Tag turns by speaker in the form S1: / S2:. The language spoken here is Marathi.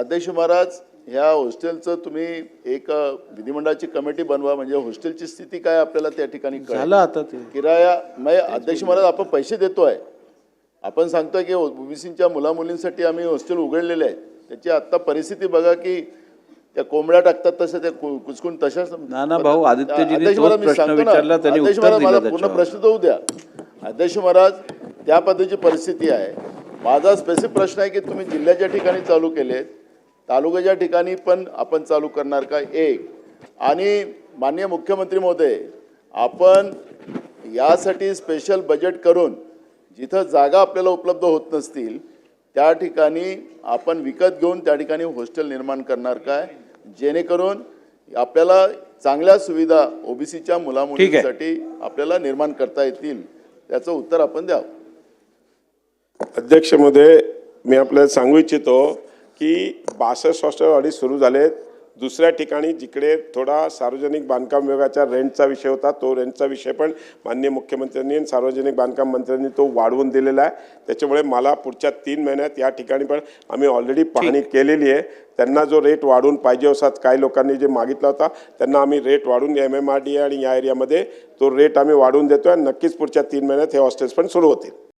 S1: अध्यक्ष महाराज ह्या हॉस्टेलचं तुम्ही एक विधिमंडळाची कमिटी बनवा. म्हणजे हॉस्टेलची स्थिती काय आपल्याला त्या ठिकाणी कळेल.
S2: झालं आता ते.
S1: किराया म्हणजे अध्यक्ष महाराज आपण पैसे देतोय. आपण सांगतोय की ओबीसीच्या मुला मुलींसाठी आम्ही हॉस्टेल उघडलेले आहेत त्याची आत्ता परिस्थिती बघा की त्या कोंबड्या टाकतात तसं त्या कुचकून तशाच
S2: नाना भाऊ, दिलं
S1: मला पूर्ण. प्रश्न देऊ द्या. अध्यक्ष महाराज त्या पद्धतीची परिस्थिती आहे. माझा स्पेसिफिक प्रश्न आहे की तुम्ही जिल्ह्याच्या ठिकाणी चालू केलेत. तालुक्याच्या ठिकाणी पण आपण चालू करणार का? एक. आणि माननीय मुख्यमंत्री महोदय आपण यासाठी स्पेशल बजेट करून जिथं जागा आपल्याला उपलब्ध होत नसतील त्या ठिकाणी आपण विकत घेऊन त्या ठिकाणी हॉस्टेल निर्माण करणार काय जेणेकरून आपल्याला चांगल्या सुविधा ओबीसीच्या मुलामुलींसाठी आपल्याला निर्माण करता येतील. त्याचं उत्तर आपण द्यावं.
S3: अध्यक्ष महोदय मी आपल्याला सांगू इच्छितो की बासष्ट हॉस्टेलवाडी सुरू झालेत. दुसऱ्या ठिकाणी जिकडे थोडा सार्वजनिक बांधकाम विभागाच्या रेंटचा विषय होता तो रेंटचा विषय पण माननीय मुख्यमंत्र्यांनी आणि सार्वजनिक बांधकाम मंत्र्यांनी तो वाढवून दिलेला आहे. त्याच्यामुळे मला पुढच्या तीन महिन्यात या ठिकाणी पण आम्ही ऑलरेडी पाहणी केलेली आहे. त्यांना जो रेट वाढवून पाहिजे असा काही लोकांनी जे मागितला होता त्यांना आम्ही रेट वाढून एम एम आर डी आणि या एरियामध्ये तो रेट आम्ही वाढवून देतो आणि नक्कीच पुढच्या तीन महिन्यात हे हॉस्टेल्स पण सुरू होतील.